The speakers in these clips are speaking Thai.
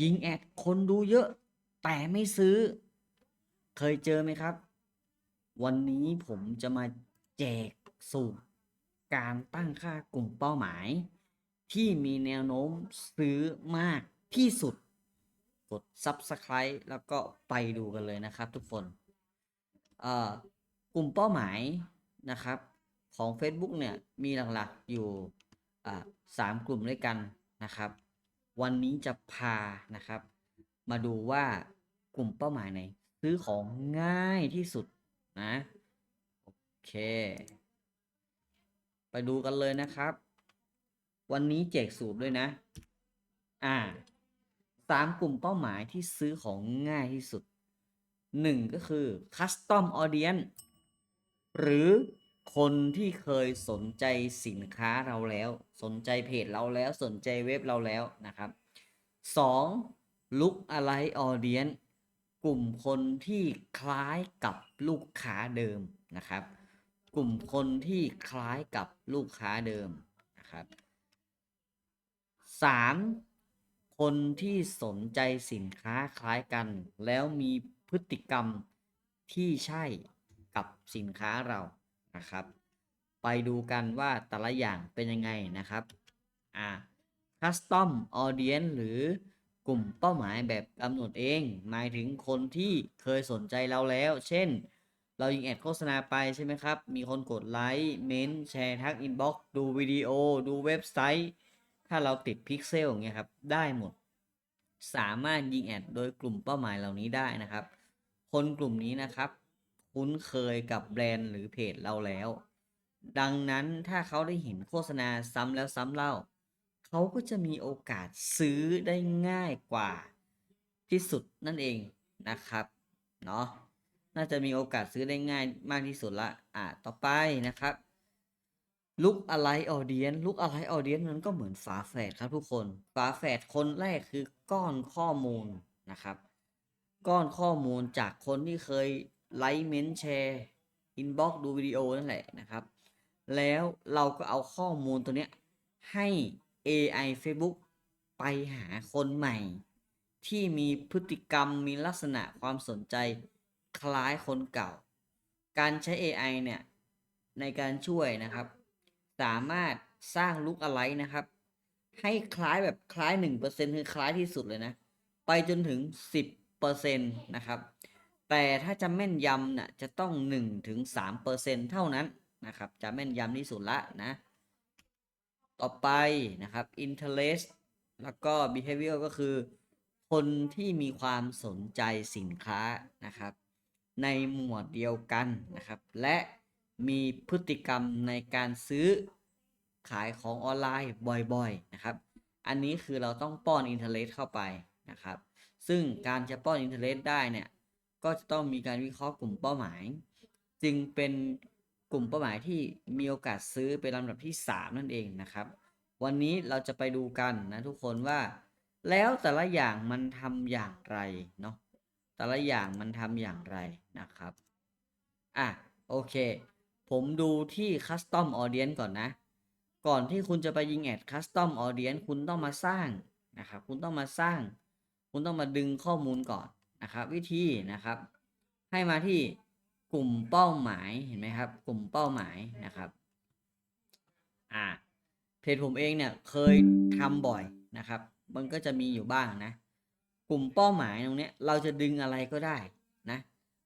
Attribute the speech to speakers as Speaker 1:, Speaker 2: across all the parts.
Speaker 1: ยิงแอดคนดูเยอะ แต่ไม่ซื้อ เคยเจอไหมครับ วันนี้ผมจะมาแจกสูตรการตั้งค่ากลุ่มเป้าหมาย ที่มีแนวโน้มซื้อมากที่สุด กด Subscribe แล้วก็ไปดูกันเลยนะครับทุกคนเอ่อกลุ่มเป้าหมายนะครับของ Facebook เนี่ยมีหลักๆอยู่สามกลุ่มด้วยกันนะครับ วันนี้จะพานะครับ มาดูว่ากลุ่มเป้าหมายไหน ซื้อของง่ายที่สุดนะ โอเค ไปดูกันเลยนะครับ วันนี้แจกสูตรด้วยนะ อ่าสามกลุ่มเป้าหมายที่ซื้อของง่ายที่สุดหนึ่งก็คือ Custom Audience หรือ คนที่เคยสนใจสินค้าเราแล้ว สนใจเพจเราแล้วสนใจเว็บเราแล้วนะครับ 2. Look Alike Audience กลุ่มคนที่คล้ายกับลูกค้าเดิมนะครับ กลุ่มคนที่คล้ายกับลูกค้าเดิมนะครับ 3. คนที่สนใจสินค้าคล้ายกัน แล้วมีพฤติกรรมที่ใช่กับสินค้าเรา นะครับ ไปดูกันว่าแต่ละอย่างเป็นยังไงนะครับอ่า Custom Audience หรือกลุ่มเป้าหมายแบบกำหนดเอง หมายถึงคนที่เคยสนใจเราแล้ว เช่น เรายิงแอดโฆษณาไปใช่ไหมครับ มีคนกดไลค์เมนแชร์ทักอินบ็อกดูวิดีโอ ดูเว็บไซต์ ถ้าเราติดพิกเซลอย่างเงี้ยครับ ได้หมด สามารถยิงแอดโดยกลุ่มเป้าหมายเหล่านี้ได้นะครับ คนกลุ่มนี้นะครับ คุ้นเคยกับแบรนด์หรือเพจเราแล้ว ดังนั้นถ้าเขาได้เห็นโฆษณาซ้ำแล้วซ้ำเล่า เขาก็จะมีโอกาสซื้อได้ง่ายกว่าที่สุดนั่นเองนะครับเนาะน่าจะมีโอกาสซื้อได้ง่ายมากที่สุดละอ่าต่อไปนะครับลุกอะไรออเดียนลุกอะไรออเดียนมันก็เหมือนฝาแฝดครับทุกคนฝาแฝดคนแรกคือก้อนข้อมูลนะครับ ก้อนข้อมูลจากคนที่เคย ไลค์เมนแชร์อินบ็อกดูวิดีโอนั่นแหละนะครับ แล้วเราก็เอาข้อมูลตัวเนี้ยให้ AI Facebook ไปหาคนใหม่ ที่มีพฤติกรรมมีลักษณะความสนใจคล้ายคนเก่า การใช้ AI เนี่ย ในการช่วยนะครับ สามารถสร้างลุกอะไรนะครับ ให้คล้ายแบบคล้าย 1%คือคล้ายที่สุดเลยนะ ไปจนถึง 10%นะครับ แต่ถ้าจะแม่นยำน่ะจะต้อง 1-3%เท่านั้นนะครับ จะแม่นยำที่สุดละนะ ต่อไปนะครับ interest แล้วก็ behavior ก็คือ คนที่มีความสนใจสินค้านะครับ ในหมวดเดียวกันนะครับ และมีพฤติกรรมในการซื้อขายของออนไลน์บ่อยๆนะครับ อันนี้คือเราต้องป้อนอินเทอร์เน็ตเข้าไปนะครับ ซึ่งการจะป้อนอินเทอร์เน็ตได้เนี่ย ก็จะต้องมีการวิเคราะห์กลุ่มเป้าหมาย จึงเป็นกลุ่มเป้าหมายที่มีโอกาสซื้อเป็นลำดับที่ 3 นั่นเองนะครับ วันนี้เราจะไปดูกันนะทุกคนว่า แล้วแต่ละอย่างมันทำอย่างไรเนาะแต่ละอย่างมันทำอย่างไรนะครับอะโอเค ผมดูที่ Custom Audience ก่อนนะ ก่อนที่คุณจะไปยิงแอด Custom Audience คุณต้องมาสร้างนะครับ คุณต้องมาสร้าง คุณต้องมาดึงข้อมูลก่อน นะครับ วิธีนะครับ ให้มาที่กลุ่มเป้าหมายเห็นไหมครับ กลุ่มเป้าหมายนะครับ อ่าเพจผมเองเนี่ยเคยทำบ่อยนะครับ มันก็จะมีอยู่บ้างนะ กลุ่มเป้าหมายตรงเนี้ยเราจะดึงอะไรก็ได้นะ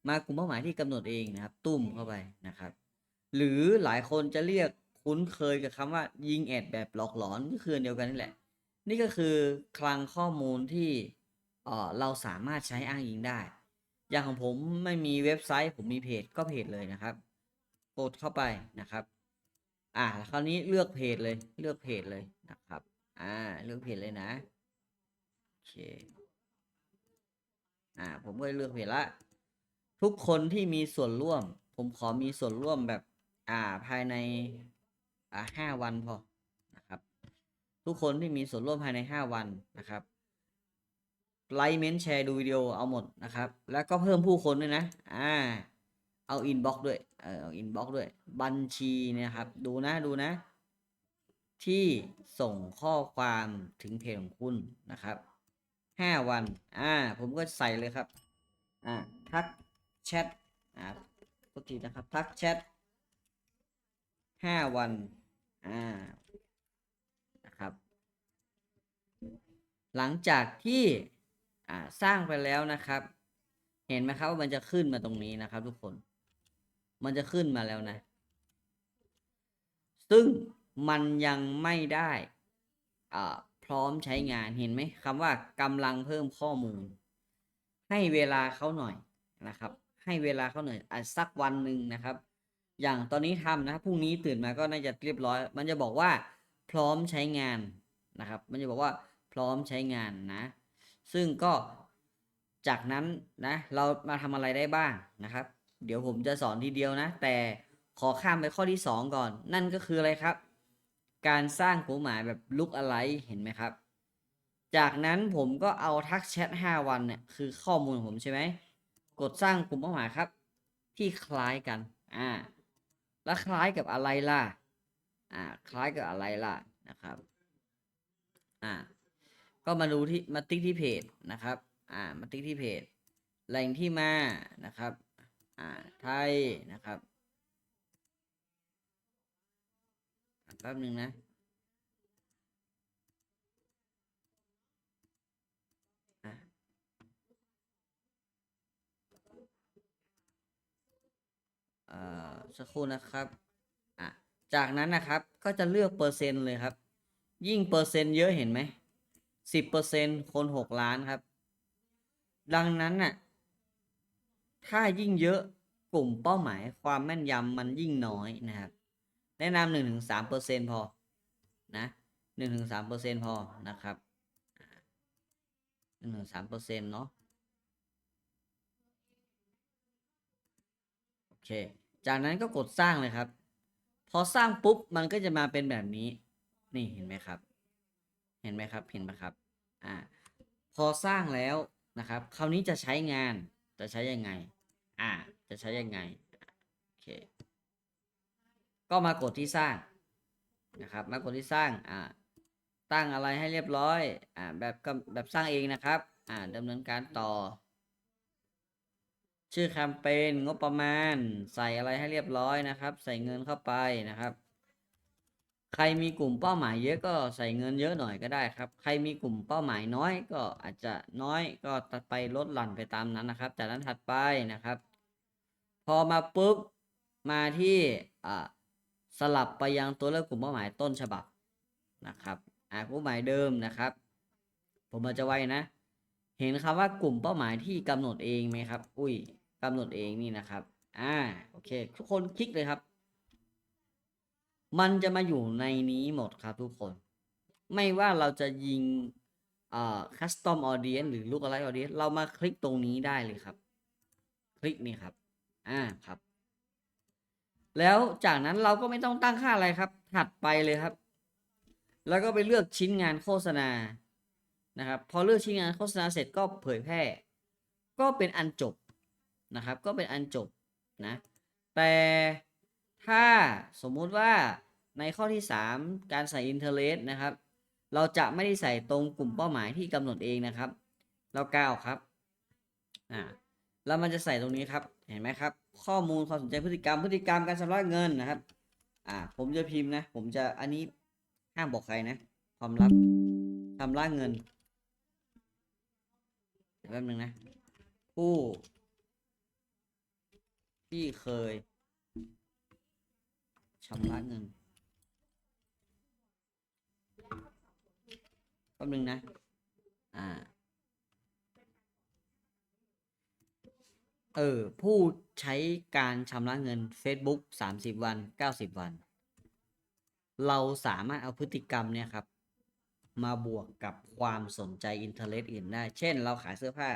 Speaker 1: มากลุ่มเป้าหมายที่กำหนดเองนะครับ ตุ้มเข้าไปนะครับ หรือหลายคนจะเรียกคุ้นเคยกับคำว่ายิงแอดแบบหลอกหลอนก็คือเดียวกันนี่แหละ นี่ก็คือคลังข้อมูลที่ เราสามารถใช้อ้างอิงได้ อย่างของผมไม่มีเว็บไซต์ ผมมีเพจก็เพจเลยนะครับ กดเข้าไปนะครับ อ่าคราวนี้เลือกเพจเลย เลือกเพจเลยนะครับ อ่า เลือกเพจเลยนะ โอเค อ่า ผมก็เลือกเพจละ ทุกคนที่มีส่วนร่วม ผมขอมีส่วนร่วมแบบ อ่า ภายใน อ่าห้าวันพอ นะครับ ทุกคนที่มีส่วนร่วมภายในห้าวันนะครับ ไลค์เมนแชร์ดูวิดีโอเอาหมดนะครับ แล้วก็เพิ่มผู้คนด้วยนะ อ่า เอาอินบ็อกด้วย เออเอาอินบ็อกด้วย บัญชีเนี่ยครับ ดูนะดูนะ ที่ส่งข้อความถึงเพจของคุณนะครับห้าวัน อ่า ผมก็ใส่เลยครับ อ่า ทักแชท อ่าปกตินะครับ ทักแชทห้าวัน อ่า นะครับ หลังจากที่ อ่าสร้างไปแล้วนะครับ เห็นไหมครับว่ามันจะขึ้นมาตรงนี้นะครับ ทุกคน มันจะขึ้นมาแล้วนะ ซึ่งมันยังไม่ได้อ่าพร้อมใช้งานเห็นไหมคำว่ากำลังเพิ่มข้อมูล ให้เวลาเขาหน่อยนะครับ ให้เวลาเขาหน่อยอะสักวันหนึ่งนะครับ อย่างตอนนี้ทำนะครับพรุ่งนี้ตื่นมาก็น่าจะเรียบร้อย มันจะบอกว่าพร้อมใช้งานนะครับ มันจะบอกว่าพร้อมใช้งานนะ ซึ่งก็จากนั้นนะเรามาทำอะไรได้บ้างนะครับ เดี๋ยวผมจะสอนทีเดียวนะ แต่ขอข้ามไปข้อที่ 2 ก่อน นั่นก็คืออะไรครับ การสร้างกลุ่มหมายแบบลุกอะไรเห็นไหมครับ จากนั้นผมก็เอาทักแชท5วันเนี่ยคือข้อมูลของผมใช่ไหมกดสร้างกลุ่มเป้าหมายครับ ที่คล้ายกันอ่าแล้วคล้ายกับอะไรล่ะอ่าคล้ายกับอะไรล่ะนะครับอ่า ก็มาดูที่มาติ๊กที่เพจนะครับ อ่า มาติ๊กที่เพจ แหล่งที่มา นะครับ อ่า ไทย นะครับอะแป๊บหนึ่งนะ อะเอ่อสักครู่นะครับ อะ จากนั้นนะครับ ก็จะเลือกเปอร์เซ็นต์เลยครับ ยิ่งเปอร์เซ็นต์เยอะเห็นไหม สิบเปอร์เซ็นคนหกล้านครับ ดังนั้นน่ะ ถ้ายิ่งเยอะกลุ่มเป้าหมายความแม่นยำมันยิ่งน้อยนะครับ แนะนำหนึ่งถึงสามเปอร์เซ็นพอ นะหนึ่งถึงสามเปอร์เซ็นพอนะครับหนึ่งถึงสามเปอร์เซ็นเนาะโอเค จากนั้นก็กดสร้างเลยครับ พอสร้างปุ๊บ มันก็จะมาเป็นแบบนี้ นี่เห็นไหมครับ เห็นไหมครับเห็นไหมครับอ่าพอสร้างแล้วนะครับคราวนี้จะใช้งานจะใช้ยังไงอ่าจะใช้ยังไงโอเคก็มากดที่สร้างนะครับมากดที่สร้างอ่าตั้งอะไรให้เรียบร้อยอ่าแบบแบบสร้างเองนะครับอ่าดำเนินการต่อ ชื่อแคมเปญงบประมาณ ใส่อะไรให้เรียบร้อยนะครับ ใส่เงินเข้าไปนะครับ ใครมีกลุ่มเป้าหมายเยอะก็ใส่เงินเยอะหน่อยก็ได้ครับ ใครมีกลุ่มเป้าหมายน้อยก็อาจจะน้อยก็ตัดไปลดหลั่นไปตามนั้นนะครับ จากนั้นถัดไปนะครับ พอมาปุ๊บมาที่สลับไปยังตัวเลือกกลุ่มเป้าหมายต้นฉบับนะครับอ่ากลุ่มหมายเดิมนะครับ ผมอาจจะไว้นะ เห็นคำว่ากลุ่มเป้าหมายที่กำหนดเองไหมครับ อุ้ยกำหนดเองนี่นะครับ อ่าโอเค ทุกคนคลิกเลยครับ มันจะมาอยู่ในนี้หมดครับทุกคน ไม่ว่าเราจะยิงอ่อ custom audience หรือ lookalike audience เรามาคลิกตรงนี้ได้เลยครับ คลิกนี่ครับ อ่าครับ แล้วจากนั้นเราก็ไม่ต้องตั้งค่าอะไรครับ ถัดไปเลยครับ แล้วก็ไปเลือกชิ้นงานโฆษณานะครับ พอเลือกชิ้นงานโฆษณาเสร็จก็เผยแพร่ ก็เป็นอันจบนะครับ ก็เป็นอันจบนะ แต่ ถ้าสมมุติว่าในข้อที่ 3 การใส่อินเทอร์เลสนะครับ เราจะไม่ได้ใส่ตรงกลุ่มเป้าหมายที่กำหนดเองนะครับ เราก้าวครับอ่าแล้วมันจะใส่ตรงนี้ครับเห็นไหมครับ ข้อมูลความสนใจพฤติกรรมพฤติกรรมการชำระเงินนะครับอ่าผมจะพิมพ์นะ ผมจะอันนี้ห้ามบอกใครนะ ความลับชำระเงินแป๊บนึงนะ ผู้ ที่เคยำระเงินแป๊บนึงนะ อ่า เออ ผู้ใช้การชำระเงิน Facebook 30 วัน 90 วัน เราสามารถเอาพฤติกรรมเนี่ยครับ มาบวกกับความสนใจอินเทอร์เน็ตอื่นได้ เช่น เราขายเสื้อผ้า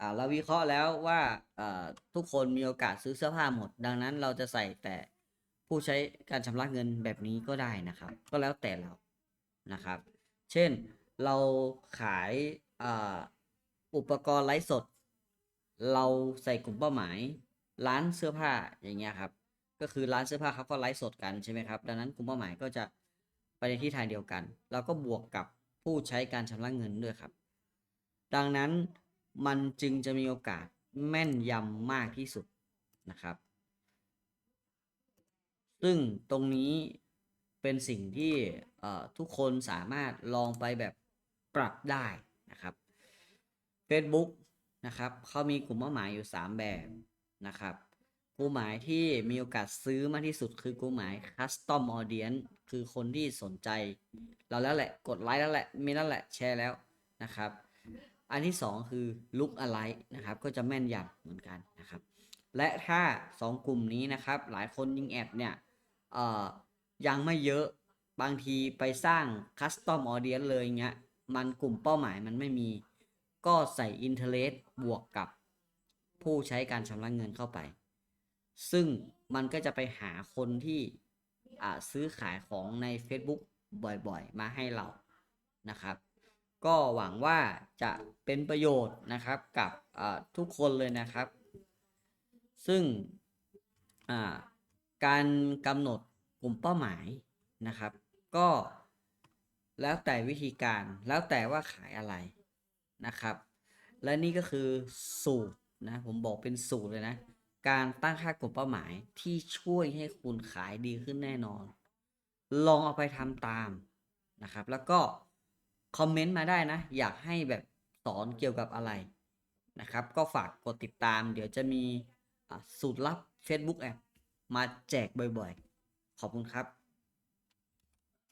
Speaker 1: อ่าเราวิเคราะห์แล้วว่าอ่าทุกคนมีโอกาสซื้อเสื้อผ้าหมด ดังนั้นเราจะใส่แต่ ผู้ใช้การชำระเงินแบบนี้ก็ได้นะครับ ก็แล้วแต่เรานะครับ เช่นเราขายอุปกรณ์ไลฟ์สด เราใส่กลุ่มเป้าหมาย ร้านเสื้อผ้าอย่างเงี้ยครับ ก็คือร้านเสื้อผ้าเขาก็ไลฟ์สดกันใช่ไหมครับ ดังนั้นกลุ่มเป้าหมายก็จะไปในที่ทางเดียวกัน แล้วก็บวกกับผู้ใช้การชำระเงินด้วยครับ ดังนั้นมันจึงจะมีโอกาสแม่นยำมากที่สุดนะครับ ซึ่งตรงนี้เป็นสิ่งที่ทุกคนสามารถลองไปแบบปรับได้นะครับ Facebook นะครับเขามีกลุ่มเป้าหมายอยู่ 3 แบบนะครับกลุ่มหมายที่มีโอกาสซื้อมากที่สุดคือกลุ่มหมาย Custom Audience คือคนที่สนใจ เราแล้วแหละกดไลค์แล้วแหละมีแล้วแหละแชร์แล้วนะครับ อันที่ 2 คือ Look Alike นะครับก็จะแม่นยำเหมือนกันนะครับ และถ้า 2 กลุ่มนี้นะครับ หลายคนยิงแอดเนี่ย ยังไม่เยอะบางทีไปสร้าง Custom Audience เลยเงี้ยมันกลุ่มเป้าหมายมันไม่มี ก็ใส่ Interest บวกกับผู้ใช้การชำระเงินเข้าไป ซึ่งมันก็จะไปหาคนที่ซื้อขายของใน Facebook บ่อยๆ มาให้เรานะครับ ก็หวังว่าจะเป็นประโยชน์นะครับกับทุกคนเลยนะครับ ซึ่งอ่า การกำหนดกลุ่มเป้าหมายนะครับ ก็แล้วแต่วิธีการแล้วแต่ว่าขายอะไรนะครับ และนี่ก็คือสูตรนะผมบอกเป็นสูตรเลยนะ การตั้งค่ากลุ่มเป้าหมายที่ช่วยให้คุณขายดีขึ้นแน่นอน ลองเอาไปทำตามนะครับ แล้วก็คอมเมนต์มาได้นะ อยากให้แบบสอนเกี่ยวกับอะไรนะครับ ก็ฝากกดติดตาม เดี๋ยวจะมีะสูตรลับ Facebook แอป มาแจกบ่อยๆ ขอบคุณครับ